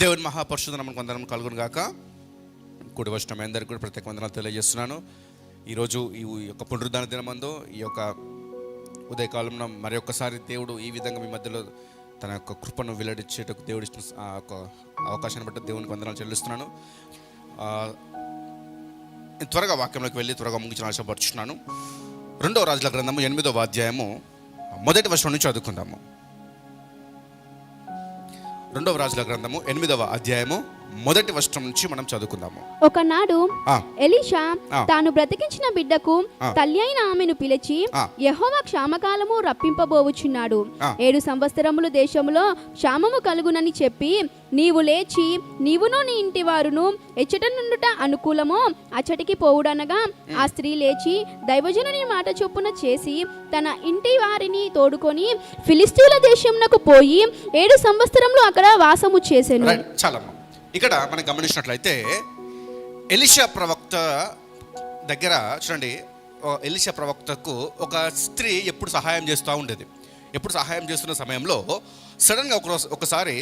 దేవుని మహాపరిశుద్ధ నమ్మకం కొందరం కలుగును గాక. కుడి వచ్చిన మీ అందరికీ కూడా ప్రత్యేక వందనాలు తెలియజేస్తున్నాను. ఈరోజు ఈ యొక్క పునరుద్ధాన దినమందు ఈ యొక్క ఉదయకాలంలో మరి ఒక్కసారి దేవుడు ఈ విధంగా మీ మధ్యలో తన యొక్క కృపను వెల్లడించేటకు దేవుడు ఇచ్చిన ఆ యొక్క అవకాశాన్ని బట్టి దేవునికి వందనాలు చెల్లిస్తున్నాను. త్వరగా వాక్యంలోకి వెళ్ళి త్వరగా ముగించిన ఆశపడుచున్నాను. రెండవ రాజుల గ్రంథము ఎనిమిదవ అధ్యాయము మొదటి వర్షం నుంచి చదువుకుందాము. రెండవ రాజుల గ్రంథము ఎనిమిదవ అధ్యాయము. మొదటి వర్షం నుంచి మనం చదువుకుందాము ఒకనాడు ఎలీషా. తాను బ్రతికించిన బిడ్డకు. తల్లి అయిన ఆమెను పిలిచి. యెహోవా క్షామకాలము రప్పింపబోవుచున్నాడు. ఏడు సంవత్సరములు దేశములో క్షామము కలుగునని చెప్పి నీవు లేచి నీవును నీ ఇంటి వారును ఎచ్చట నుండుట అనుకూలమో అచ్చటికి పోవుడనగా ఆ స్త్రీ లేచి దైవజనుని మాట చొప్పున చేసి తన ఇంటి వారిని తోడుకొని ఫిలిస్తీన్ల దేశమునకు పోయి ఏడు సంవత్సరములు అక్కడ వాసము చేసెను రైట్ చాలమ్మా ఇక్కడ మనం గమనించినట్లయితే ఎలిషా ప్రవక్త దగ్గర చూడండి ఎలిషా ప్రవక్తకు ఒక స్త్రీ ఎప్పుడు సహాయం చేస్తూ ఉండేది. ఎప్పుడు సహాయం చేస్తున్న సమయంలో సడన్గా ఒక ఒకసారి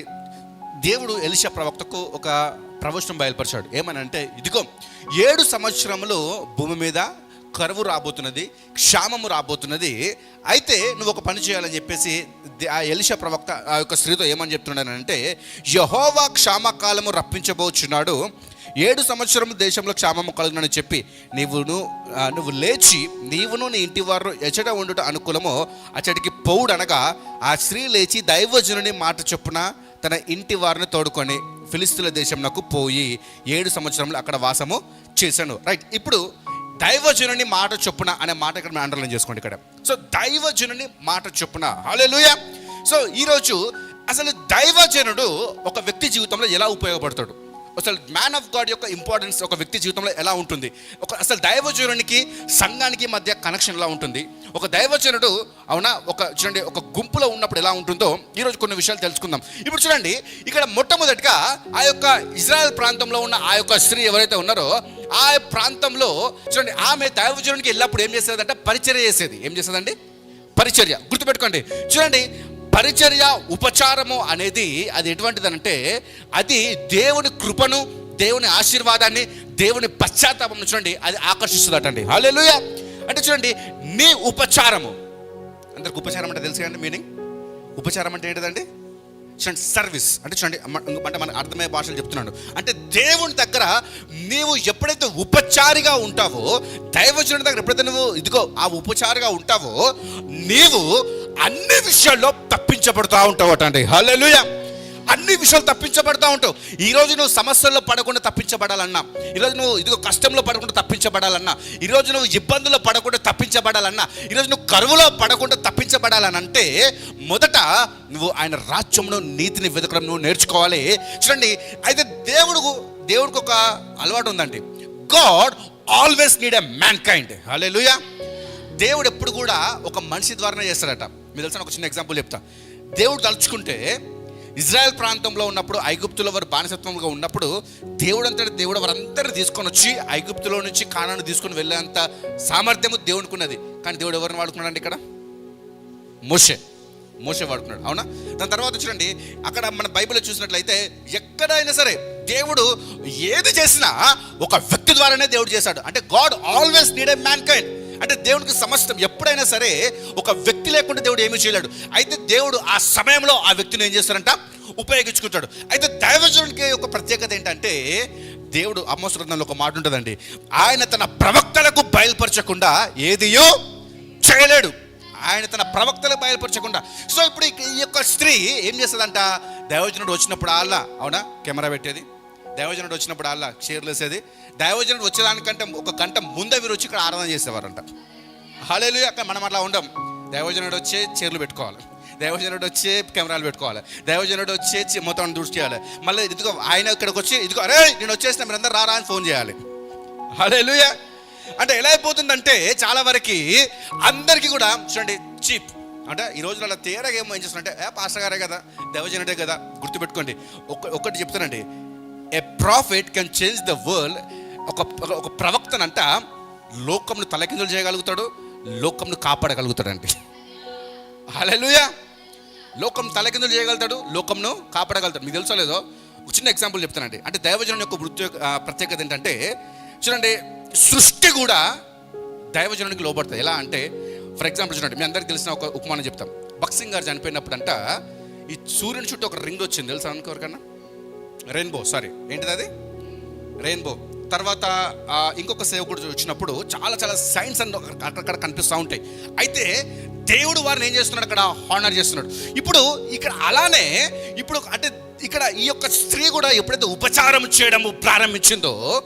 దేవుడు ఎలిషా ప్రవక్తకు ఒక ప్రవచనం బయలుపరిచాడు. ఏమని అంటే ఇదిగో ఏడు సంవత్సరములు భూమి మీద కరువు రాబోతున్నది క్షామము రాబోతున్నది. అయితే నువ్వు ఒక పని చేయాలని చెప్పేసి ఆ ఎలిషా ప్రవక్త ఆ యొక్క స్త్రీతో ఏమని చెప్తున్నానంటే యహోవా క్షామకాలము రప్పించబోచున్నాడు. ఏడు సంవత్సరం దేశంలో క్షామము కలుగునని చెప్పి నీవును నువ్వు లేచి నీవును నీ ఇంటి వారు ఎచట ఉండుట అనుకూలమో అచ్చటికి పోవుడనగా ఆ స్త్రీ లేచి దైవజనుని మాట చొప్పున తన ఇంటి వారిని తోడుకొని ఫిలిస్తుల దేశంలో పోయి ఏడు సంవత్సరంలో అక్కడ వాసము చేశాను. రైట్ ఇప్పుడు దైవజనుని మాట చొప్పున అనే మాట ఇక్కడ మనం అండర్లైన్ చేసుకోండి ఇక్కడ. సో దైవజనుని మాట చొప్పున. హల్లెలూయా సో ఈరోజు అసలు దైవజనుడు ఒక వ్యక్తి జీవితంలో ఎలా ఉపయోగపడతాడు? అసలు మ్యాన్ ఆఫ్ గాడ్ యొక్క ఇంపార్టెన్స్ ఒక వ్యక్తి జీవితంలో ఎలా ఉంటుంది? ఒక అసలు దైవజనునికి సంఘానికి మధ్య కనెక్షన్ ఎలా ఉంటుంది? ఒక దైవజనుడు అవునా? ఒక చూడండి ఒక గుంపులో ఉన్నప్పుడు ఎలా ఉంటుందో ఈరోజు కొన్ని విషయాలు తెలుసుకుందాం. ఇప్పుడు చూడండి ఇక్కడ మొట్టమొదటిగా ఆ యొక్క ఇజ్రాయెల్ ప్రాంతంలో ఉన్న ఆ యొక్క స్త్రీ ఎవరైతే ఉన్నారో ఆ ప్రాంతంలో చూడండి ఆమె దైవజనునికి ఎల్లప్పుడు ఏం చేసేదంటే పరిచర్య చేసేది. ఏం చేసేదండి? పరిచర్య. గుర్తుపెట్టుకోండి. చూడండి పరిచర్య ఉపచారము అనేది అది ఎటువంటిదనంటే అది దేవుని కృపను దేవుని ఆశీర్వాదాన్ని దేవుని పశ్చాత్తాపం చూడండి అది ఆకర్షిస్తుందటండి. హల్లెలూయా! అంటే చూడండి నీ ఉపచారము. అందరికి ఉపచారం అంటే తెలుసు అండి మీనింగ్? ఉపచారం అంటే ఏంటిదండి? చూడండి సర్వీస్ అంటే చూడండి అంటే మన అర్థమయ్యే భాషలు చెప్తున్నాడు. అంటే దేవుని దగ్గర నీవు ఎప్పుడైతే ఉపచారిగా ఉంటావో దైవజనుడి దగ్గర ఎప్పుడైతే నువ్వు ఇదిగో ఆ ఉపచారిగా ఉంటావో నీవు అన్ని విషయాల్లో తప్పించబడుతూ ఉంటావు అండి హల్లెలూయా అన్ని విషయాలు తప్పించబడతా ఉంటావు. ఈరోజు నువ్వు సమస్యల్లో పడకుండా తప్పించబడాలన్నా ఈరోజు నువ్వు ఇదిగో కష్టంలో పడకుండా తప్పించబడాలన్నా ఈరోజు నువ్వు ఇబ్బందుల్లో పడకుండా తప్పించబడాలన్నా ఈరోజు నువ్వు కరువులో పడకుండా తప్పించబడాలనంటే మొదట నువ్వు ఆయన రాజ్యంలో నీతిని వెతకడం నువ్వు నేర్చుకోవాలి. చూడండి అయితే దేవుడు దేవుడికి ఒక అలవాటు ఉందండి. God always need a mankind హలే దేవుడు ఎప్పుడు కూడా ఒక మనిషి ద్వారానే చేస్తాడట. మీరు తెలిసిన ఒక చిన్న ఎగ్జాంపుల్ చెప్తా. దేవుడు తలుచుకుంటే ఇజ్రాయెల్ ప్రాంతంలో ఉన్నప్పుడు ఐగుప్తులో వారు బానిసత్వంగా ఉన్నప్పుడు దేవుడు అంతటి దేవుడు వారందరిని తీసుకొని వచ్చి ఐగుప్తులో నుంచి కానాను తీసుకొని వెళ్ళేంత సామర్థ్యము దేవునికి ఉన్నది కానీ దేవుడు ఎవరిని వాడుకున్నాడండి ఇక్కడ? మోషే. మోసే వాడుకున్నాడు. అవునా? దాని తర్వాత చూడండి అక్కడ మన బైబిల్లో చూసినట్లయితే ఎక్కడైనా సరే దేవుడు ఏది చేసినా ఒక వ్యక్తి ద్వారానే దేవుడు చేశాడు. అంటే God always need a mankind అంటే దేవుడికి సమస్తం ఎప్పుడైనా సరే ఒక వ్యక్తి లేకుండా దేవుడు ఏమీ చేయలేడు. అయితే దేవుడు ఆ సమయంలో ఆ వ్యక్తిని ఏం చేస్తాడంట? ఉపయోగించుకుంటాడు. అయితే దైవజనుడికి ఒక ప్రత్యేకత ఏంటంటే దేవుడు అమ్మోసరంలో ఒక మాట ఉంటుందండి. ఆయన తన ప్రవక్తలకు బయలుపరచకుండా ఏదియో చేయలేడు. ఆయన తన ప్రవక్తలకు బయలుపరచకుండా. సో ఇప్పుడు ఈ యొక్క స్త్రీ ఏం చేస్తుందంట? దైవజనుడు వచ్చినప్పుడు అల్లా అవునా? కెమెరా పెట్టేది. దైవజనుడు వచ్చినప్పుడు అల్లా చీరలు వేసేది. దైవజనుడు వచ్చేదానికంటే ఒక గంట ముందే వీరు వచ్చి ఇక్కడ ఆరాధన చేసేవారంట. హాలేలు అక్కడ మనం అట్లా ఉండం. దైవజనుడు వచ్చే చీరలు పెట్టుకోవాలి. దైవజనుడు వచ్చే కెమెరాలు పెట్టుకోవాలి. దైవజనుడు వచ్చే మొత్తం దృష్టి చేయాలి. మళ్ళీ ఇదిగో ఆయన ఇక్కడికి వచ్చి ఇదిగో అరే నేను వచ్చేసిన మీరందరూ రారా అని ఫోన్ చేయాలి. హల్లెలూయ. అంటే ఎలా అయిపోతుందంటే చాలా వరకు అందరికీ కూడా చూడండి చీప్. అంటే ఈ రోజున అలా తేరగా ఏమో ఏం చేస్తున్నారంటే ఏ పాస్టర్ గారే కదా దైవజనుడే కదా గుర్తుపెట్టుకోండి. ఒక ఒకటి చెప్తానండి. A prophet can change the world ఒక ఒక- ఒక ప్రవక్తనంట లోకంను తలకిందులు చేయగలుగుతాడు లోకంను కాపాడగలుగుతాడండి. హల్లెలూయా! లోకం తలకిందులు చేయగలుగుతాడు లోకంను కాపాడగలుగుతాడు. మీకు తెలుసో లేదో? ఒక చిన్న ఎగ్జాంపుల్ చెప్తానండి అంటే దైవజనం యొక్క వృత్తి ప్రత్యేకత ఏంటంటే చూడండి సృష్టి కూడా దైవజనానికి లోపడుతుంది ఎలా అంటే ఫర్ ఎగ్జాంపుల్ చూడండి మీ అందరికి తెలిసిన ఒక ఉపమానం చెప్తాం. బక్సింగ్ గారు చనిపోయినప్పుడు అంట ఈ సూర్యుని చుట్టూ ఒక రింగ్ వచ్చింది. తెలుసా? అనుకోరికన్నా రెయిన్బో సారీ ఏంటిది అది? రెయిన్బో తర్వాత ఇంకొక సేవకుడు వచ్చినప్పుడు చాలా చాలా సైన్స్ అండ్ అక్కడక్కడ కనిపిస్తూ ఉంటాయి. అయితే దేవుడు వారిని ఏం చేస్తున్నాడు అక్కడ? హానర్ చేస్తున్నాడు. ఇప్పుడు ఇక్కడ అలానే ఇప్పుడు అంటే ఇక్కడ ఈ యొక్క స్త్రీ కూడా ఎప్పుడైతే ఉపచారం చేయడం ప్రారంభించిందో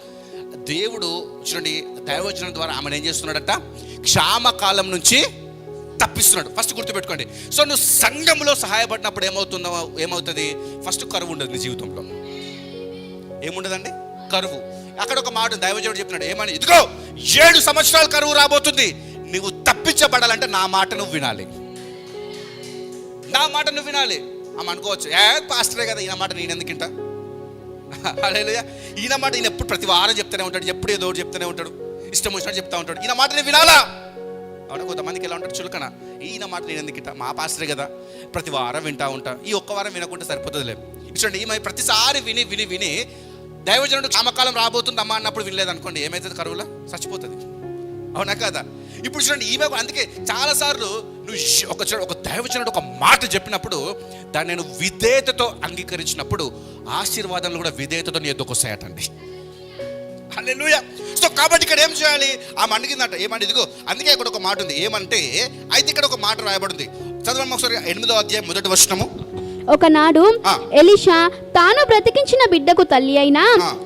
దేవుడు చూడండి దైవచనం ద్వారా ఆమెను ఏం చేస్తున్నాడట? క్షామకాలం నుంచి తప్పిస్తున్నాడు. ఫస్ట్ గుర్తుపెట్టుకోండి. సో నువ్వు సంఘంలో సహాయపడినప్పుడు ఏమవుతుందో ఏమవుతుంది? ఫస్ట్ కరువు ఉండదు నీ జీవితంలో. ఏముండదండి? కరువు. అక్కడ ఒక మాట దైవజనుడు చెప్తున్నాడు. ఏమని? ఇదిగో ఏడు సంవత్సరాల కరువు రాబోతుంది. నువ్వు తప్పించబడాలంటే నా మాట నువ్వు వినాలి. నా మాట నువ్వు వినాలి. ఆమె అనుకోవచ్చు ఏ పాస్టరే కదా ఈయన మాట నేను ఎందుకింట అలేలుయా. ఈయన మాట ఈయన ఎప్పుడు ప్రతి వారం చెప్తూనే ఉంటాడు ఎప్పుడు ఏదో చెప్తూనే ఉంటాడు. ఇష్టం వచ్చినట్టు చెప్తా ఉంటాడు. ఈయన మాట నేను వినాలా? అవునా? కొంతమందికి ఎలా ఉంటాడు చులకన. ఈయన మాట నేను ఎందుకింట మా పాస్టరే కదా ప్రతి వారం వింటా ఉంటా. ఈ ఒక్క వారం వినకుంటే సరిపోతుందిలే. చూడండి ఈమె ప్రతిసారి విని విని విని దైవజనుడు సమకాలం రాబోతుంది అమ్మ అన్నప్పుడు వినలేదు అనుకోండి ఏమైతుంది కరువులో? చచ్చిపోతుంది. అవునా కదా? ఇప్పుడు చూడండి ఈమె అందుకే చాలాసార్లు నువ్వు ఒక చూడ ఒక దైవజనుడు ఒక మాట చెప్పినప్పుడు దాన్ని నేను విధేయతతో అంగీకరించినప్పుడు ఆశీర్వాదాలు కూడా విధేయతతో నీ ఎద్దుకు వస్తాయటండి. హల్లెలూయా. సో కాబట్టి ఇక్కడ ఏం చేయాలి? ఆమె అడిగిందంట. ఏమని ఇదిగో అందుకే ఇక్కడ ఒక మాట ఉంది. ఏమంటే అయితే ఇక్కడ ఒక మాట రాయబడింది. చదవండి ఒకసారి ఎనిమిదో అధ్యాయం మొదటి వర్షము ఒకనాడు. ఎలిషా తాను బ్రతికించిన బిడ్డకు తల్లి అయిన.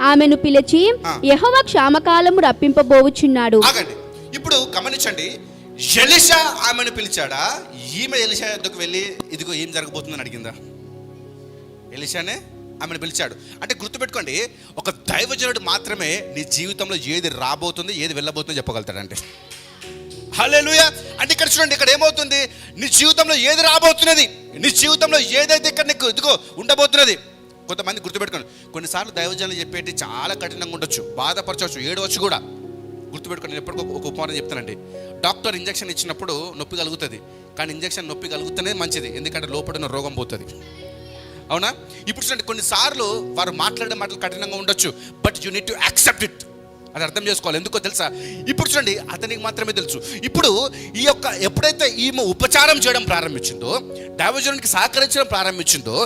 ఆమెను పిలిచి. యెహోవా క్షామకాలము రప్పింపబోవుచున్నాడు. ఇప్పుడు గమనించండి. ఎలిషా ఆమెను పిలిచాడా? ఈమె ఎలిషా యొద్దకు వెళ్ళి ఇదిగో ఏం జరగబోతుందని అడిగిందా? ఎలిషానే ఆమెను పిలిచాడు. అంటే గుర్తుపెట్టుకోండి ఒక దైవజనుడు మాత్రమే నీ జీవితంలో ఏది రాబోతుంది ఏది వెళ్ళబోతుందో చెప్పగలుగుతాడంటే. హల్లెలూయ. అంటే ఇక్కడ చూడండి ఇక్కడ ఏమవుతుంది? నీ జీవితంలో ఏది రాబోతున్నది? నీ జీవితంలో ఏదైతే ఇక్కడ నీకు ఇదిగో ఉండబోతున్నది? కొంతమంది గుర్తుపెట్టుకోండి. కొన్నిసార్లు దైవజనులు చెప్పేటి చాలా కఠినంగా ఉండొచ్చు. బాధపరచవచ్చు. ఏడవచ్చు కూడా. గుర్తుపెట్టుకోండి నేను ఎప్పటికీ ఒక ఉపమానం చెప్తానండి డాక్టర్ ఇంజెక్షన్ ఇచ్చినప్పుడు నొప్పి కలుగుతుంది. కానీ ఇంజక్షన్ నొప్పి కలుగుతూనే మంచిది. ఎందుకంటే లోపల రోగం పోతుంది. అవునా? ఇప్పుడు చూడండి కొన్నిసార్లు వారు మాట్లాడే మాటలు కఠినంగా ఉండొచ్చు. But you need to accept it. అది అర్థం చేసుకోవాలి. ఎందుకో తెలుసా? ఇప్పుడు చూడండి అతనికి మాత్రమే తెలుసు. ఇప్పుడు ఈ యొక్క ఎప్పుడైతే ఈమె ఉపచారం చేయడం ప్రారంభించిందో దైవజనునికి సహకరించడం ప్రారంభించిందో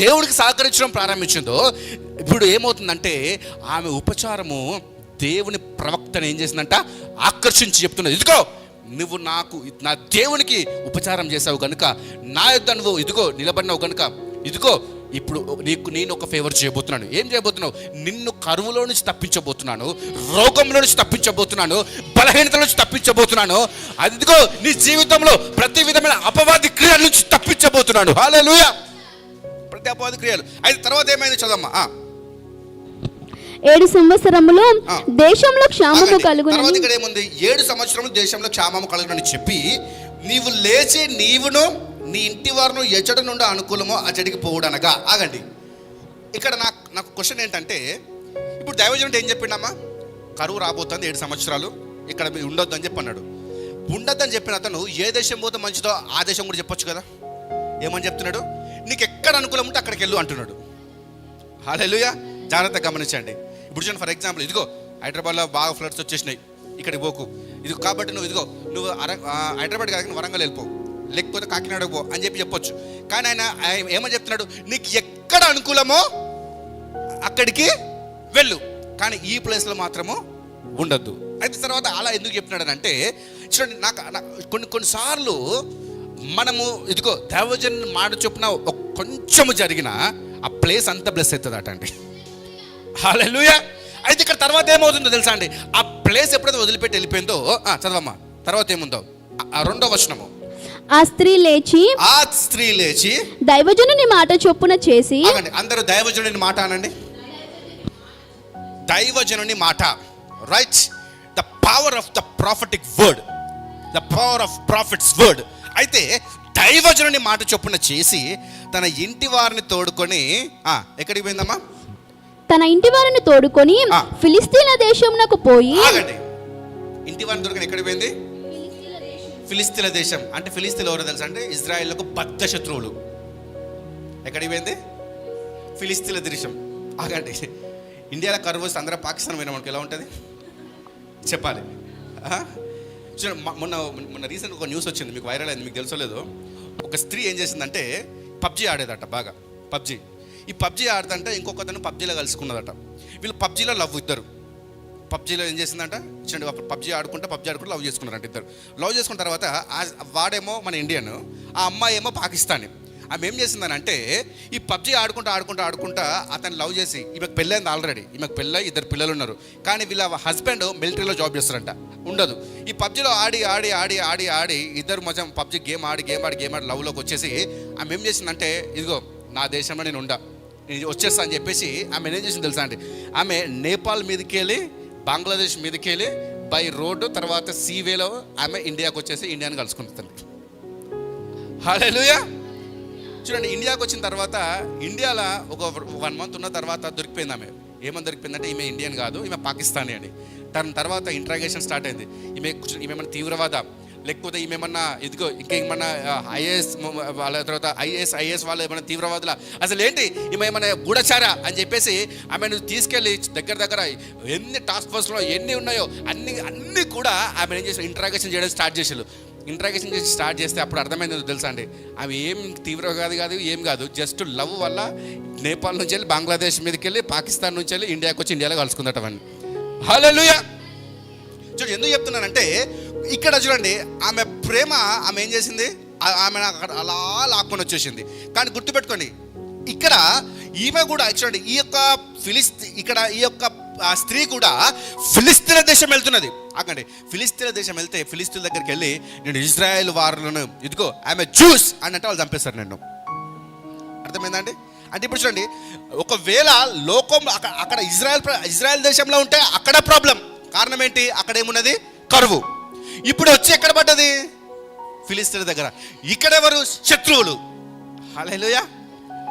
దేవుడికి సహకరించడం ప్రారంభించిందో ఇప్పుడు ఏమవుతుందంటే ఆమె ఉపచారము దేవుని ప్రవక్తను ఏం చేసిందంట? ఆకర్షించి చెప్తున్నది. ఇదిగో నువ్వు నాకు నా దేవునికి ఉపచారం చేసావు కనుక నా యొద్ద నువ్వు ఇదిగో నిలబడినావు కనుక ఇదిగో ఇప్పుడు నీకు నేను ఒక ఫేవర్ చేయబోతున్నాను. ఏం చేయబోతున్నావు? నిన్ను కరువులో నుంచి తప్పించబోతున్నాను రోగంలో నుంచి తప్పించబోతున్నాను బలహీనత నుంచి తప్పించబోతున్నాను. అది ఇదిగో నీ జీవితంలో ప్రతి విధమైన అపవాది క్రియల నుంచి తప్పించబోతున్నాను. ప్రతి అపవాది క్రియలు. అయితే తర్వాత ఏమైంది చదమ్మా ఏడు సంవత్సరములు. దేశంలో క్షామము కలుగునని ఇక్కడ ఏముంది? ఏడు సంవత్సరములు దేశంలో క్షామము కలుగునని చెప్పి నీవు లేచి నీవును నీ ఇంటి వారును ఎచ్చట నుండి అనుకూలమో అచ్చడికి పోవుడనగా. ఆగండి. ఇక్కడ నాకు నాకు క్వశ్చన్ ఏంటంటే ఇప్పుడు దైవజనుడు ఏం చెప్పిండమ్మా? కరువు రాబోతుంది ఏడు సంవత్సరాలు ఇక్కడ మీరు ఉండొద్దు అని చెప్పి అన్నాడు ఉండొద్దని చెప్పిన అతను ఏ దేశం పోతే మంచిదో ఆ దేశం కూడా చెప్పొచ్చు కదా? ఏమని చెప్తున్నాడు? నీకు ఎక్కడ అనుకూలం ఉంటే అక్కడికి వెళ్ళు అంటున్నాడు. హాలెలుయా జాగ్రత్త గమనించండి. ఇప్పుడు చూడండి ఫర్ ఎగ్జాంపుల్ ఇదిగో హైదరాబాద్లో బాగా ఫ్లడ్స్ వచ్చేసినాయి. ఇక్కడికి పోకు. ఇది కాబట్టి నువ్వు ఇదిగో నువ్వు అర హైదరాబాద్ కాక వరంగల్ వెళ్ళిపోవు లేకపోతే కాకినాడ పో అని చెప్పి చెప్పొచ్చు. కానీ ఆయన ఏమని చెప్తున్నాడు? నీకు ఎక్కడ అనుకూలమో అక్కడికి వెళ్ళు. కానీ ఈ ప్లేస్లో మాత్రము ఉండొద్దు. అయితే తర్వాత అలా ఎందుకు చెప్తున్నాడు అంటే చూడండి నాకు కొన్ని కొన్నిసార్లు మనము ఇదిగో దేవజన్ మాట చొప్పున ఒక కొంచెము జరిగిన ఆ ప్లేస్ అంత బ్లెస్ అవుతుంది అట అండి హాలూయా అయితే ఇక్కడ తర్వాత ఏమవుతుందో తెలుసా అండి? ఆ ప్లేస్ ఎప్పుడైతే వదిలిపెట్టి వెళ్ళిపోయిందో చదవమ్మా తర్వాత ఏముందో? రెండో వచనము. ఆ స్త్రీ లేచి ఆ స్త్రీ లేచి దైవజనుని మాట చొప్పున చేసి ఆగండి అందరూ దైవజనుని మాట అనండి. దైవజనుని మాట. Right the power of the prophetic word the power of prophets word అయితే దైవజనుని మాట చొప్పున చేసి తన ఇంటి వారిని తోడుకొని ఆ, ఎక్కడికి పోయిందమ్మా? తన ఇంటి వారిని తోడుకొని ఆ. ఫిలిస్తీన్ల దేశమునకు పోయి ఆగండి. ఇంటి వారిని దొరకని ఎక్కడికి పోయింది? ఫిలిస్తీన్ల దేశం. అంటే ఫిలిస్తీన్లు ఎవరో తెలుసు అంటే ఇజ్రాయెల్కు బద్ధ శత్రువులు. ఎక్కడికి పోయింది? ఫిలిస్తీన్ల దేశం. ఆగండి. ఇండియాలో కరువు వస్తే అందరూ పాకిస్తాన్ పోయినా మనకి ఎలా ఉంటుంది? చెప్పాలి. చూడండి మొన్న మొన్న రీసెంట్ ఒక న్యూస్ వచ్చింది మీకు వైరల్ అయింది మీకు తెలుసోలేదు ఒక స్త్రీ ఏం చేసిందంటే పబ్జీ ఆడేదట బాగా పబ్జీ. ఈ పబ్జీ ఆడుతుంటే ఇంకొకతను పబ్జీలో కలుసుకున్నదట. వీళ్ళు పబ్జీలో లవ్ ఇద్దరు. పబ్జీలో ఏం చేసిందంట? చిన్న అప్పుడు పబ్జీ ఆడుకుంటా పబ్జీ ఆడుకుంటూ లవ్ చేసుకున్నారంట ఇద్దరు. లవ్ చేసుకున్న తర్వాత వాడేమో మన ఇండియన్ ఆ అమ్మాయి ఏమో పాకిస్తానీ. ఆమె ఏం చేసిందని అంటే ఈ పబ్జీ ఆడుకుంటూ ఆడుకుంటూ ఆడుకుంటా అతను లవ్ చేసి ఈమెకు పెళ్ళైంది ఆల్రెడీ. ఈమెకు పెళ్ళై ఇద్దరు పిల్లలు ఉన్నారు. కానీ వీళ్ళ హస్బెండ్ మిలిటరీలో జాబ్ చేస్తారంట. ఉండదు. ఈ పబ్జీలో ఆడి ఆడి ఆడి ఆడి ఆడి ఇద్దరు మధ్య పబ్జీ గేమ్ ఆడి గేమ్ ఆడి గేమ్ ఆడి లవ్లోకి వచ్చేసి ఆమె ఏం చేసిందంటే ఇదిగో నా దేశంలో నేను ఉండా. నేను వచ్చేస్తా అని చెప్పేసి ఆమె ఏం చేసింది తెలుసా అండి? ఆమె నేపాల్ మీదకి వెళ్ళి బంగ్లాదేశ్ మీదకి వెళ్ళి బై రోడ్డు తర్వాత సీవేలో ఆమె ఇండియాకి వచ్చేసి ఇండియాని కలుసుకుంటుంది హాలేలుయా చూడండి ఇండియాకి వచ్చిన తర్వాత ఇండియాలో ఒక వన్ మంత్ ఉన్న తర్వాత దొరికిపోయింది ఆమె. ఏమని దొరికిపోయిందంటే ఈమె ఇండియన్ కాదు ఈమె పాకిస్తానీ అని. దాని తర్వాత ఇంట్రాగేషన్ స్టార్ట్ అయింది. ఈమె ఈమె తీవ్రవాద లేకపోతే ఈమెమన్నా ఇదిగో ఇంకేమన్నా ఐఏఎస్ వాళ్ళ తర్వాత ఐఏఎస్ ఐఏఎస్ వాళ్ళు ఏమైనా తీవ్రవాదుల? అసలు ఏంటి? ఈమె ఏమైనా గూఢచారా అని చెప్పేసి ఆమెను తీసుకెళ్ళి దగ్గర దగ్గర ఎన్ని టాస్క్ ఫోర్స్లో ఎన్ని ఉన్నాయో అన్ని అన్ని కూడా ఆమె ఏం చేసి ఇంటరాగేషన్ చేయడం స్టార్ట్ చేసారు ఇంటరాగేషన్ చేసి స్టార్ట్ చేస్తే అప్పుడు అర్థమైంది తెలుసా అండి? అవి ఏం తీవ్రవాది కాదు ఏం కాదు. జస్ట్ లవ్ వల్ల నేపాల్ నుంచి వెళ్ళి బంగ్లాదేశ్ మీదకి వెళ్ళి పాకిస్తాన్ నుంచి వెళ్ళి ఇండియాకి వచ్చి ఇండియాలో కలుసుకుందట అవన్నీ హలోలుయా చూ ఎందుకు చెప్తున్నానంటే ఇక్కడ చూడండి ఆమె ప్రేమ ఆమె ఏం చేసింది? ఆమె నాకు అక్కడ అలా లాక్కొని వచ్చేసింది. కానీ గుర్తుపెట్టుకోండి ఇక్కడ ఈమె కూడా చూడండి ఈ యొక్క ఫిలిస్తీ ఇక్కడ ఈ యొక్క ఆ స్త్రీ కూడా ఫిలిస్తీన్ దేశం వెళ్తున్నది. అక్కడి ఫిలిస్తీన్ దేశం వెళ్తే ఫిలిస్తీన్ దగ్గరికి వెళ్ళి నేను ఇజ్రాయెల్ వారులను ఇదిగో ఆమె జ్యూస్ అని అంటే వాళ్ళు చంపేస్తారు నన్ను. అర్థమైందండి? అంటే ఇప్పుడు చూడండి ఒకవేళ లోకం అక్కడ అక్కడ ఇజ్రాయెల్ ఇజ్రాయెల్ దేశంలో ఉంటే అక్కడ ప్రాబ్లం. కారణం ఏంటి? అక్కడ ఏమున్నది? కరువు. ఇప్పుడు వచ్చి ఎక్కడ పడ్డది? ఫిలిస్తీన్ దగ్గర. ఇక్కడెవరు? శత్రువులు. హలోయా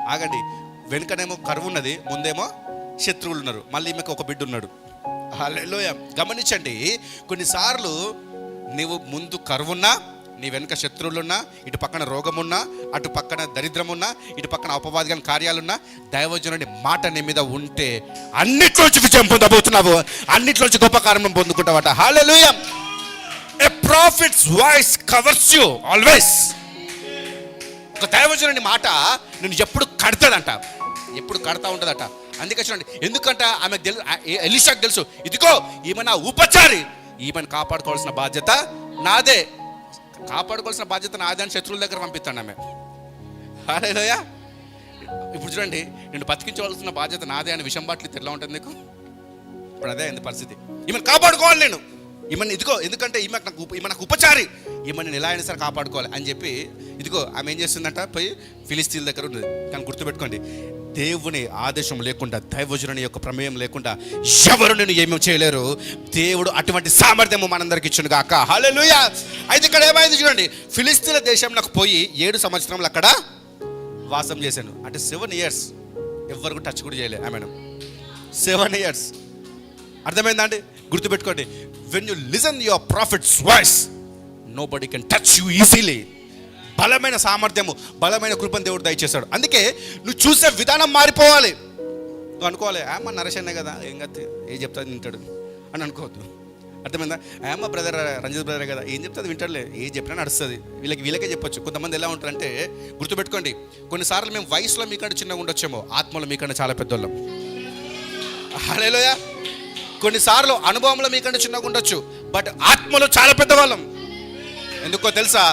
ఆగండి. వెనుకనేమో కరువు ఉన్నది ముందేమో శత్రువులు ఉన్నారు. మళ్ళీ ఈమెకు ఒక బిడ్డ ఉన్నాడు. హలోయ గమనించండి కొన్నిసార్లు నీవు ముందు కరువున్నా నీ వెనుక శత్రువులున్నా ఇటు పక్కన రోగమున్నా అటు పక్కన దరిద్రమున్నా ఇటు పక్కన అపవాదిగా కార్యాలున్నా దైవజనుడి మాట నీ మీద ఉంటే అన్నిట్లోంచి విజయం పొందబోతున్నావు. అన్నిట్లోంచి గొప్ప కారణం పొందుకుంటావట. హాలూయ a prophet's voice covers you always ఒక దైవజనుని మాట నేను ఎప్పుడు కడతాడంట. ఎప్పుడు కడతా ఉంటుందట. అందుకే చూడండి ఎందుకంటే ఆమె తెలుసు ఎలిషాకు తెలుసు ఇదిగో ఈమె నా ఉపచారి. ఈమెను కాపాడుకోవాల్సిన బాధ్యత నాదే. కాపాడుకోవాల్సిన బాధ్యత నాదే అని శత్రువుల దగ్గర పంపిస్తాను ఆమె. హలోయ ఇప్పుడు చూడండి నేను బతికించవలసిన బాధ్యత నాదే అని విషం బాట్లు ఎట్లా ఉంటుంది నీకు? ఇప్పుడు అదే అయింది పరిస్థితి. ఈమెను కాపాడుకోవాలి నేను. ఈమెను ఇదిగో ఎందుకంటే ఈమె నాకు ఈమె నాకు ఉపచారి. ఈమె నేను ఎలా అయినా సరే కాపాడుకోవాలి అని చెప్పి ఇదిగో ఆమె ఏం చేస్తుందంట? పోయి ఫిలిస్తీన్ దగ్గర ఉంది కానీ గుర్తుపెట్టుకోండి. దేవుని ఆదేశం లేకుండా దైవజుని యొక్క ప్రమేయం లేకుండా ఎవరు నేను ఏమీ చేయలేరు. దేవుడు అటువంటి సామర్థ్యము మనందరికి ఇచ్చును గాక. లూయ అయితే ఇక్కడ ఏమైంది చూడండి. ఫిలిస్తీన్ల దేశంలోకి పోయి ఏడు సంవత్సరంలో అక్కడ వాసం చేశాను. అంటే సెవెన్ ఇయర్స్ ఎవరికి టచ్ కూడా చేయలేదు ఆమెను సెవెన్ ఇయర్స్ అర్థమైందా అండి? గుర్తుపెట్టుకోండి. When you listen your prophet's voice nobody can touch you easily బలమైన సామర్థ్యము బలమైన కృపను దేవుడు దయచేశాడు. అందుకే నువ్వు చూసే విధానం మారిపోవాలి. నువ్వు అనుకోవాలి ఏమన్నా నరేషన్నే కదా ఏం కదా ఏం చెప్తాది వింటాడు? అని అనుకోవద్దు. అర్థమైందా? ఏమో బ్రదర్ రంజిత్ బ్రదర్ కదా ఏం చెప్తుంది వింటాడులే ఏం చెప్పినా నడుస్తుంది. వీళ్ళకి వీళ్ళకే చెప్పొచ్చు. కొంతమంది ఎలా ఉంటారంటే గుర్తుపెట్టుకోండి కొన్నిసార్లు మేము వయసులో మీకంటే చిన్నగా ఉండొచ్చేమో ఆత్మలో మీకంటే చాలా పెద్దోళ్ళం. హలేలోయా కొన్నిసార్లు అనుభవంలో మీకంటే చిన్నగా ఉండొచ్చు బట్ ఆత్మలో చాలా పెద్దవాళ్ళం. ఎందుకో తెలుసా?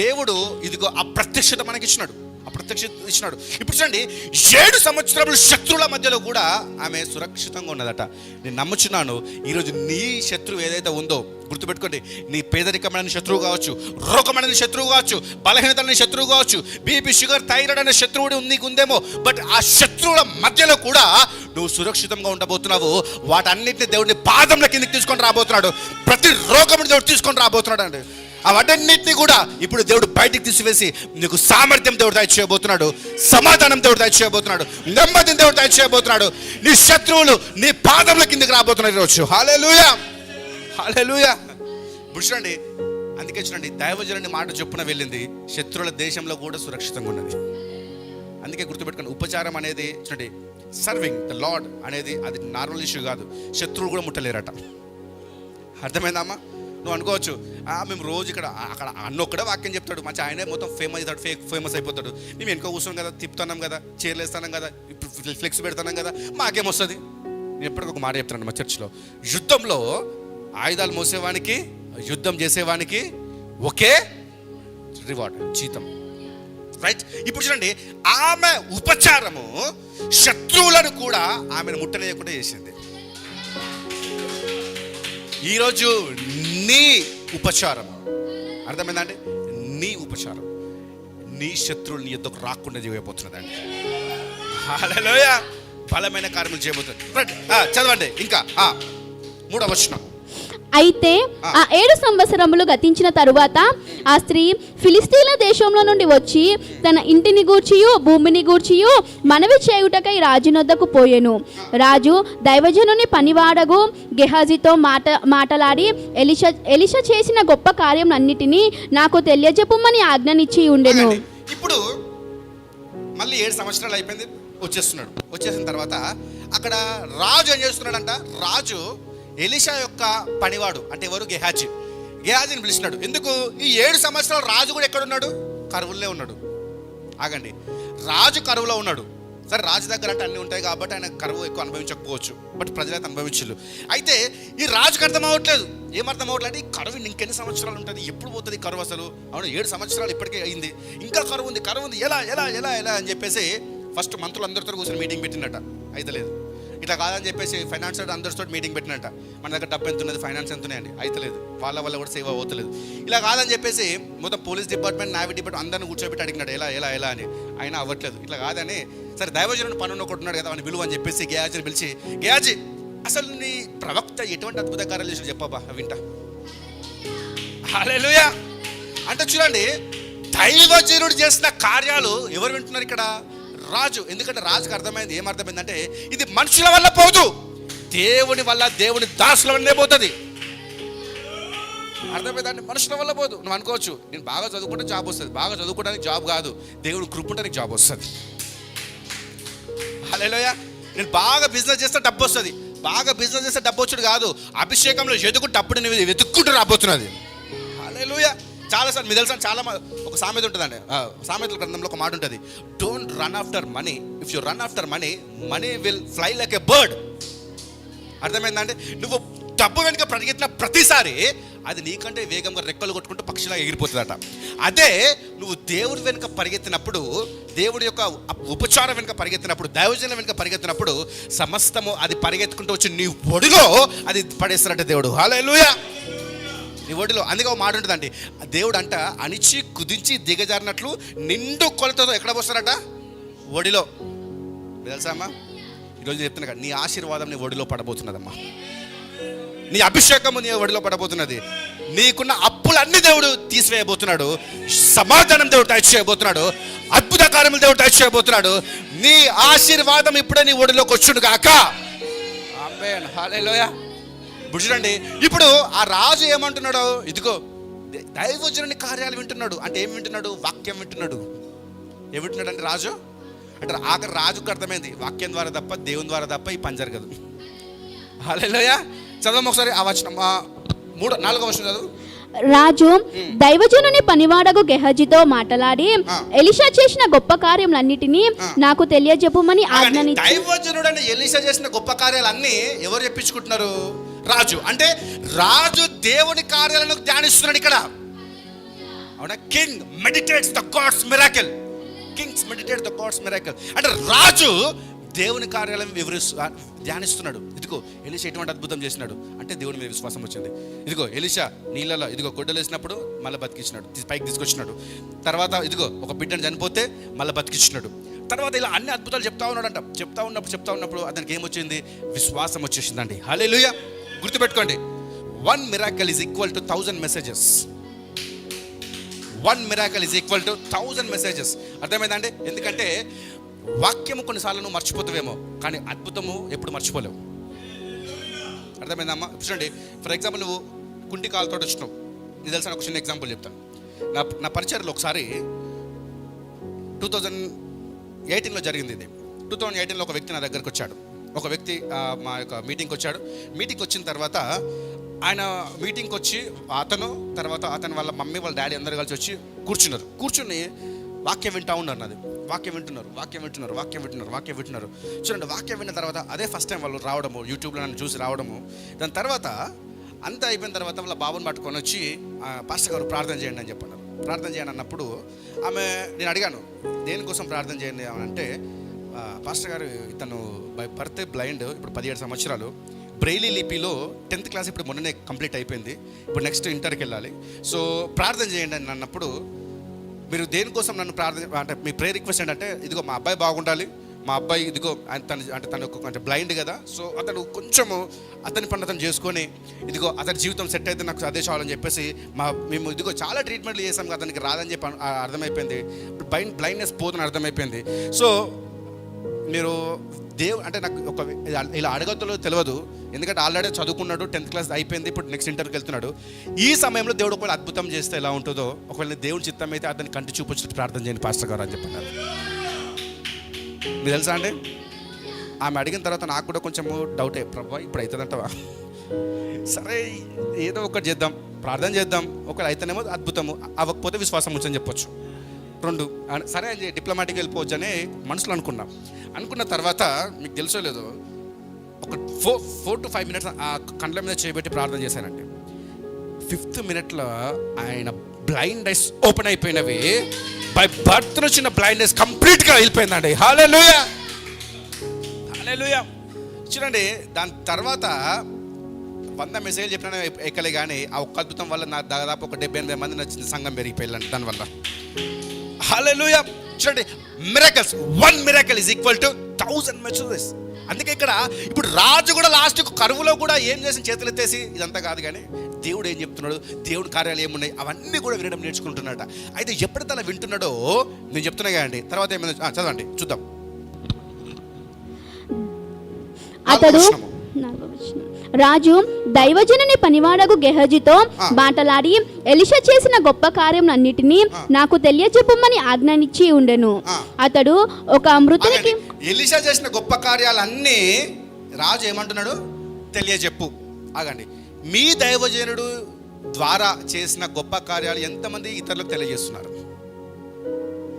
దేవుడు ఇదిగో అప్రత్యక్షత మనకి ఇచ్చినాడు అప్రత్యక్షత ఇచ్చినాడు. ఇప్పుడు చూడండి ఏడు సంవత్సరములు శత్రువుల మధ్యలో కూడా ఆమె సురక్షితంగా ఉన్నదట. నేను నమ్ముచున్నాను ఈరోజు నీ శత్రువు ఏదైతే ఉందో గుర్తుపెట్టుకోండి నీ పేదరికమైన శత్రువు కావచ్చు రోగమైన శత్రువు కావచ్చు బలహీనత అనే శత్రువు కావచ్చు బీపీ షుగర్ థైరాయిడ్ అనే శత్రువుడు నీకు ఉందేమో బట్ ఆ శత్రువుల మధ్యలో కూడా నువ్వు సురక్షితంగా ఉండబోతున్నావు. వాటన్నిటిని దేవుడిని పాదంలో కిందకి తీసుకొని రాబోతున్నాడు. ప్రతి రోగముని దేవుడు తీసుకొని రాబోతున్నాడు అండి అవన్నింటినీ కూడా ఇప్పుడు దేవుడు బయటికి తీసివేసి నీకు సామర్థ్యం దేవుడు దయచేయబోతున్నాడు సమాధానం దేవుడు దయచేయబోతున్నాడు నెమ్మదిని దేవుడు దయచేయబోతున్నాడు నీ శత్రువులు నీ పాదముల కిందకి రాబోతున్నాడు ఈరోజు. హాలేలుయా హాలే లూయా చూడండి అందుకే చూడండి దైవజనుని మాట చొప్పున వెళ్ళింది. శత్రువుల దేశంలో కూడా సురక్షితంగా ఉన్నది. అందుకే గుర్తుపెట్టుకోండి ఉపచారం అనేది చూడండి సర్వింగ్ ద లార్డ్ అనేది అది నార్మల్ ఇష్యూ కాదు. శత్రువులు కూడా ముట్టలేరట. అర్థమైందమ్మా నువ్వు అనుకోవచ్చు మేము రోజు ఇక్కడ అక్కడ అన్న ఒక్కడే వాక్యం చెప్తాడు. మంచి ఆయనే మొత్తం ఫేమస్ అవుతాడు ఫేక్ ఫేమస్ అయిపోతాడు. మేము వెనుక కూర్చున్నాం కదా తిప్పుతున్నాం కదా చీరలేస్తున్నాం కదా ఇప్పుడు ఫ్లెక్స్ పెడుతున్నాం కదా మాకేమొస్తుంది నేను ఎప్పటికీ ఒక మాట చెప్తున్నాను మా చర్చిలో. యుద్ధంలో ఆయుధాలు మోసేవానికి యుద్ధం చేసేవానికి ఒకే రివార్డ్ జీతం. రైట్ ఇప్పుడు చూడండి ఆమె ఉపచారము శత్రువులను కూడా ఆమెను ముట్టలేయకుండా చేసింది. ఈరోజు నీ ఉపచారం అర్థమైందండి? నీ ఉపచారం. నీ శత్రువులు నీ ఎద్దకు రాకుండా చేయబోతున్నదండి హలోయ బలమైన కార్యములు చేయబోతుంది ఆ, చదవండి. ఇంకా మూడవ వచనం. అయితే ఆ. ఏడు సంవత్సరములు గతించిన తరువాత ఆ స్త్రీ ఫిలిస్తీన్ల దేశంలో నుండి వచ్చి తన ఇంటిని గూర్చియు భూమిని గూర్చియు మనవి చేయుటకై రాజునొద్దకు పోయెను. రాజు దైవజనుని పనివాడగు గెహాజీతో మాట మాటలాడి ఎలిష ఎలిష చేసిన గొప్ప కార్యములన్నిటినీ నాకు తెలియజెప్పమని ఆజ్ఞనిచ్చి ఉండెను. ఇప్పుడు మళ్ళీ ఏడు సంవత్సరాలు అయిపోయింది వచ్చేస్తున్నాడు. వచ్చేసిన తర్వాత అక్కడ రాజు ఏం చేస్తున్నాడంట? రాజు ఎలిషా యొక్క పనివాడు అంటే ఎవరు? గెహాజీ. గెహాజీని పిలిచినాడు. ఎందుకు? ఈ ఏడు సంవత్సరాలు రాజు కూడా ఎక్కడ ఉన్నాడు? కరువుల్లో ఉన్నాడు. ఆగండి. రాజు కరువులో ఉన్నాడు. సరే రాజు దగ్గర అంటే అన్నీ ఉంటాయి కాబట్టి ఆయన కరువు ఎక్కువ అనుభవించకపోవచ్చు. బట్ ప్రజలైతే అనుభవించు అయితే ఈ రాజుకు అర్థం అవ్వట్లేదు. ఏం అర్థం అవ్వట్లేదు? ఈ కరువు ఇంకెన్ని సంవత్సరాలు ఉంటుంది? ఎప్పుడు పోతుంది కరువు అసలు? అవును ఏడు సంవత్సరాలు ఇప్పటికే అయింది. ఇంకా కరువు ఉంది కరువు ఉంది. ఎలా ఎలా ఎలా ఎలా అని చెప్పేసి ఫస్ట్ మంత్రులు అందరితో కూర్చొని మీటింగ్ పెట్టినట్ట అయితే లేదు ఇట్లా కాదని చెప్పేసి ఫైనాన్స్ అందరితో మీటింగ్ పెట్టినట్ట మన దగ్గర డబ్బు ఎంత ఉన్నది ఫైనాన్స్ ఎంత ఉన్నాయండి అయితే వాళ్ళ వల్ల కూడా సేవ్ అవుతలేదు ఇలా కాదని చెప్పేసి మొత్తం పోలీస్ డిపార్ట్మెంట్ నావీ డిపార్ట్మెంట్ అందరిని కూర్చోబెట్టి అడిగినాడు ఎలా ఎలా ఎలా అని. అయినా అవ్వట్లేదు. ఇట్లా కాదని సరే దైవజనుడు పనున్న ఒకటి ఉన్నాడు కదా అని విలువ అని చెప్పేసి గేయాజీని పిలిచి గేయాజీ అసలు నీ ప్రవక్త ఎటువంటి అద్భుత కార్యాలు చేసి చెప్పబ్బా వింటా. హల్లెలూయా అంటే చూడండి దైవజనుడు చేసిన కార్యాలు ఎవరు వింటున్నారు ఇక్కడ? రాజు. ఎందుకంటే రాజుకు అర్థమైంది ఏం అర్థమైందంటే ఇది మనుషుల వల్ల పోదు. దేవుని వల్ల దేవుని దాసుల వల్లనే పోతుంది. అర్థమైందండి? మనుషుల వల్ల పోదు. నువ్వు అనుకోవచ్చు నేను బాగా చదువుకుంటే జాబ్ వస్తుంది. బాగా చదువుకోవడానికి జాబ్ కాదు. దేవుడు కృపుంటానికి జాబ్ వస్తుంది. హలోయ నేను బాగా బిజినెస్ చేస్తే డబ్బు వస్తుంది. బాగా బిజినెస్ చేస్తే డబ్బు వచ్చుడు కాదు. అభిషేకంలో ఎదుగుంటే అప్పుడు వెతుక్కుంటూ రాబోతున్నది. హలోయ చాలా సార్ మీరు తెలుసా చాలా మ- ఒక సామెత ఉంటుందండి. సామెతల గ్రంథంలో ఒక మాట ఉంటుంది. Don't run after money if you run after money money will fly like a bird అర్థమైందంటే నువ్వు డబ్బు వెనుక పరిగెత్తిన ప్రతిసారి అది నీకంటే వేగంగా రెక్కలు కొట్టుకుంటూ పక్షిలా ఎగిరిపోతుందట. అదే నువ్వు దేవుడి వెనుక పరిగెత్తినప్పుడు దేవుడి యొక్క ఉపచారం వెనుక పరిగెత్తినప్పుడు దైవజనం వెనుక పరిగెత్తినప్పుడు సమస్తము అది పరిగెత్తుకుంటూ వచ్చి నీ ఒడిలో అది పడేస్తారట దేవుడు. హాలేలుయా నీ ఒడిలో. అందుకే ఒక మాట ఉంటుందండి. దేవుడు అంట అణిచి కుదించి దిగజారినట్లు నిండు కొలతతో ఎక్కడ పోస్తారట? ఒడిలో. తెలుసా అమ్మా? ఈరోజు చెప్తున్నా కదా, నీ ఆశీర్వాదం నీ ఒడిలో పడబోతున్నదమ్మా. నీ అభిషేకము నీ ఒడిలో పడబోతున్నది. నీకున్న అప్పులన్నీ దేవుడు తీసివేయబోతున్నాడు. సమాధానం దేవుడు టచ్ చేయబోతున్నాడు. అద్భుత కార్యములు దేవుడు టచ్ చేయబోతున్నాడు. నీ ఆశీర్వాదం ఇప్పుడే నీ ఒడిలోకి వచ్చుడు కాక ఆమేన్. హాలేలోయా ఇప్పుడు చూడండి ఇప్పుడు ఆ రాజు ఏమంటున్నాడు ఇదిగో దైవజనుని కార్యాలు వింటున్నాడు. అంటే ఏం వింటున్నాడు? వాక్యం వింటున్నాడు. ఏం వింటున్నాడు అంటే రాజు? అంటే ఆఖరి రాజుకు అర్థమైంది. వాక్యం ద్వారా తప్ప దేవుని ద్వారా తప్ప ఈ పని జరగదు. హలోయ చదవం ఒకసారి ఆ వచనం ఆ మూడు నాలుగో వచనం చదువు. రాజు దైవజనుని పనివాడగు గెహజీతో మాటలాడి. ఎలిషా చేసిన గొప్ప కార్యములన్నిటినీ. నాకు తెలియజెప్పమని ఆగండి. ఆజ్ఞనిచ్చి దైవజనుడు అని ఎలీషా చేసిన గొప్ప కార్యాలన్నీ ఎవరు చెప్పించుకుంటున్నారు? రాజు. అంటే రాజు దేవుని కార్యాలను ధ్యానిస్తున్నాడు ఇక్కడ. అవునా? King meditates the God's miracle kings meditate the God's miracle అంటే రాజు దేవుని కార్యాలయం వివరిస్తు ధ్యానిస్తున్నాడు. ఇదిగో ఎలిషా ఎటువంటి అద్భుతం చేసినాడు? అంటే దేవుని మీద విశ్వాసం వచ్చింది. ఇదిగో ఎలిషా నీళ్ళలో ఇదిగో గొడ్డలు వేసినప్పుడు మళ్ళీ బతికించినాడు పైకి తీసుకొచ్చినాడు. తర్వాత ఇదిగో ఒక బిడ్డను చనిపోతే మళ్ళీ బతికించినాడు తర్వాత ఇలా అన్ని అద్భుతాలు చెప్తా ఉన్నాడంట. చెప్తా ఉన్నప్పుడు చెప్తా ఉన్నప్పుడు అతనికి ఏమొచ్చింది? విశ్వాసం వచ్చేసిందండి. హలే గుర్తుపెట్టుకోండి. One miracle is equal to thousand messages one miracle is equal to thousand messages అర్థమైందండి? ఎందుకంటే వాక్యము కొన్నిసార్లు నువ్వు మర్చిపోతావేమో కానీ అద్భుతము ఎప్పుడు మర్చిపోలేవు. అర్థమైందమ్మా? చూడండి ఫర్ ఎగ్జాంపుల్ నువ్వు కుంటి కాలుతో వచ్చినావు. నీకు తెలిసిన ఒక చిన్న ఎగ్జాంపుల్ చెప్తాను నా నా పరిచయలో ఒకసారి టూ థౌజండ్ ఎయిటీన్లో జరిగింది ఇది. టూ థౌజండ్ ఎయిటీన్లో ఒక వ్యక్తి నా దగ్గరకు వచ్చాడు. ఒక వ్యక్తి మా యొక్క మీటింగ్కి వచ్చాడు మీటింగ్కి వచ్చిన తర్వాత ఆయన మీటింగ్కి వచ్చి అతను తర్వాత అతని వాళ్ళ మమ్మీ వాళ్ళ డాడీ అందరు కలిసి వచ్చి కూర్చున్నారు. కూర్చుని వాక్యం వింటా ఉన్నారు నాది. వాక్యం వింటున్నారు వాక్యం వింటున్నారు వాక్యం వింటున్నారు వాక్యం వింటున్నారు. చూడండి వాక్యం విన్న తర్వాత అదే ఫస్ట్ టైం వాళ్ళు రావడము యూట్యూబ్లో నన్ను చూసి రావడము. దాని తర్వాత అంతా అయిపోయిన తర్వాత వాళ్ళ బాబుని పట్టుకొని వచ్చి "ఆ, పాస్టర్ గారు ప్రార్థన చేయండి అని చెప్పన్నారు. ప్రార్థన చేయండి అన్నప్పుడు ఆమె నేను అడిగాను దేనికోసం ప్రార్థన చేయండి? అని అంటే పాస్టర్ గారు ఇతను బై బర్త్ బ్లైండ్ ఇప్పుడు పదిహేడు సంవత్సరాలు. బ్రెయిలీ లిపిలో టెన్త్ క్లాస్ ఇప్పుడు మొన్ననే కంప్లీట్ అయిపోయింది. ఇప్పుడు నెక్స్ట్ ఇంటర్కి వెళ్ళాలి. సో ప్రార్థన చేయండి అని అన్నప్పుడు మీరు దేనికోసం నన్ను ప్రార్థన అంటే మీ ప్రే రిక్వెస్ట్ ఏంటంటే ఇదిగో మా అబ్బాయి బాగుండాలి. మా అబ్బాయి ఇదిగో ఆయన తను అంటే తను అంటే బ్లైండ్ కదా. సో అతను కొంచెము అతని పని అతను చేసుకొని ఇదిగో అతని జీవితం సెట్ అయితే నాకు అదే చాలని చెప్పేసి మా మేము ఇదిగో చాలా ట్రీట్మెంట్లు చేసాం కదా అతనికి రాదని చెప్పి అర్థమైపోయింది. బ్లైండ్ బ్లైండ్నెస్ పోతుందని అర్థమైపోయింది. సో మీరు దేవు అంటే నాకు ఒక ఇలా అడగతులో తెలియదు. ఎందుకంటే ఆల్రెడీ చదువుకున్నాడు టెన్త్ క్లాస్ అయిపోయింది ఇప్పుడు నెక్స్ట్ ఇంటర్కి వెళ్తున్నాడు. ఈ సమయంలో దేవుడు ఒకవేళ అద్భుతం చేస్తే ఎలా ఉంటుందో ఒకవేళ దేవుడి చిత్తం అయితే అతని కంటి చూపించి ప్రార్థన చేయండి పాస్టర్ గారు అని చెప్పన్నారు. మీకు తెలుసా అండి? ఆమె అడిగిన తర్వాత నాకు కూడా కొంచెము డౌట్ ప్రభా ఇప్పుడు అవుతుందంటవా సరే ఏదో ఒకటి చేద్దాం ప్రార్థన చేద్దాం. ఒకవేళ అయితేనేమో అద్భుతము అవ్వకపోతే విశ్వాసం ఉంచని చెప్పొచ్చు. రెండు సరే అని డిప్లొమాటిక్ వెళ్ళిపోవచ్చు అని మనసులో అనుకున్నాం. అనుకున్న తర్వాత మీకు తెలుసో లేదో ఒక four four to five minutes ఆ కండ్ల మీద చేయబెట్టి ప్రార్థన చేశానండి ఫిఫ్త్ మినిట్లో ఆయన బ్లైండ్ ఐస్ ఓపెన్ అయిపోయినవి బై బర్త్ వచ్చిన బ్లైండ్ ఐస్ కంప్లీట్గా వెళ్ళిపోయిందండి. హాలే లూయా చూడండి దాని తర్వాత వంద మెసేజ్ చెప్పిన ఎక్కలే కానీ ఆ ఒక్క అద్భుతం వల్ల నా దాదాపు ఒక డెబ్బై ఎనిమిది మంది నచ్చిన సంఘం పెరిగిపోయిందండి దానివల్ల. హల్లెలూయా చూడండి miracles one miracle is equal to thousand messages అందుకే ఇక్కడ ఇప్పుడు రాజు కూడా లాస్ట్ కరువులో కూడా ఏం చేసిన చేతులు ఎత్తేసి ఇదంతా కాదు కానీ దేవుడు ఏం చెప్తున్నాడు? దేవుడి కార్యాలు ఏమున్నాయి అవన్నీ కూడా వినడం నేర్చుకుంటున్నాడట. అయితే ఎప్పుడైతే అలా వింటున్నాడో నేను చెప్తున్నా కదండి తర్వాత ఏమైంది ఆ, చదవండి చూద్దాం. అతడు రాజు దైవజనుని పనివాడకు గెహజితో. బాటలాడి ఎలిష చేసిన గొప్ప కార్యములన్నిటినీ ఆ. నాకు తెలియచెప్పమని ఆజ్ఞానిచ్చి ఉండెను. అతడు ఒక మృతునికి ఆగండి. ఎలీషా చేసిన గొప్ప కార్యాలన్నీ రాజు ఏమంటున్నాడు తెలియజెప్పు ఆగండి మీ దైవజనుడు ద్వారా చేసిన గొప్ప కార్యాలు ఎంతమంది ఇతరులకు తెలియజేస్తున్నారు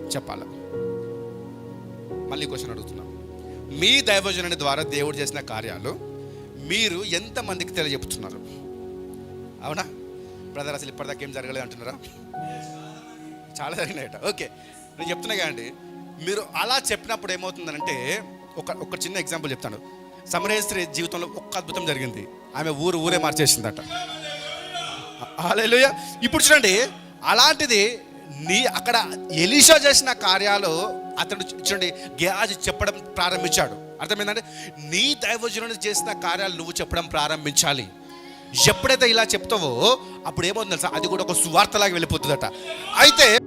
చెప్పాల మళ్ళీ క్వశ్చన్ అడుగుతున్నాం మీ దైవజనుడి ద్వారా దేవుడు చేసిన కార్యాలు మీరు ఎంతమందికి తెలియజెప్తున్నారు అవునా? బ్రదర్ అసలు ఇప్పటిదాకా ఏం జరగలేదు అంటున్నారా? చాలా జరిగినాయట. ఓకే. నేను చెప్తున్నా కదండి మీరు అలా చెప్పినప్పుడు ఏమవుతుందంటే ఒక ఒక చిన్న ఎగ్జాంపుల్ చెప్తాను. సమరేశ్వరి జీవితంలో ఒక్క అద్భుతం జరిగింది. ఆమె ఊరు ఊరే మార్చేసిందట. హల్లెలూయా ఇప్పుడు చూడండి అలాంటిది నీ అక్కడ ఎలీషా చేసిన కార్యాలు అతడు చూడండి గ్యాజ్ చెప్పడం ప్రారంభించాడు. అర్థమైందంటే నీ దైవజనుడు చేసిన కార్యాలు నువ్వు చెప్పడం ప్రారంభించాలి. ఎప్పుడైతే ఇలా చెప్తావో అప్పుడు ఏమవుతుంది తెలుసా? అది కూడా ఒక సువార్తలాగా వెళ్ళిపోతుందట. అయితే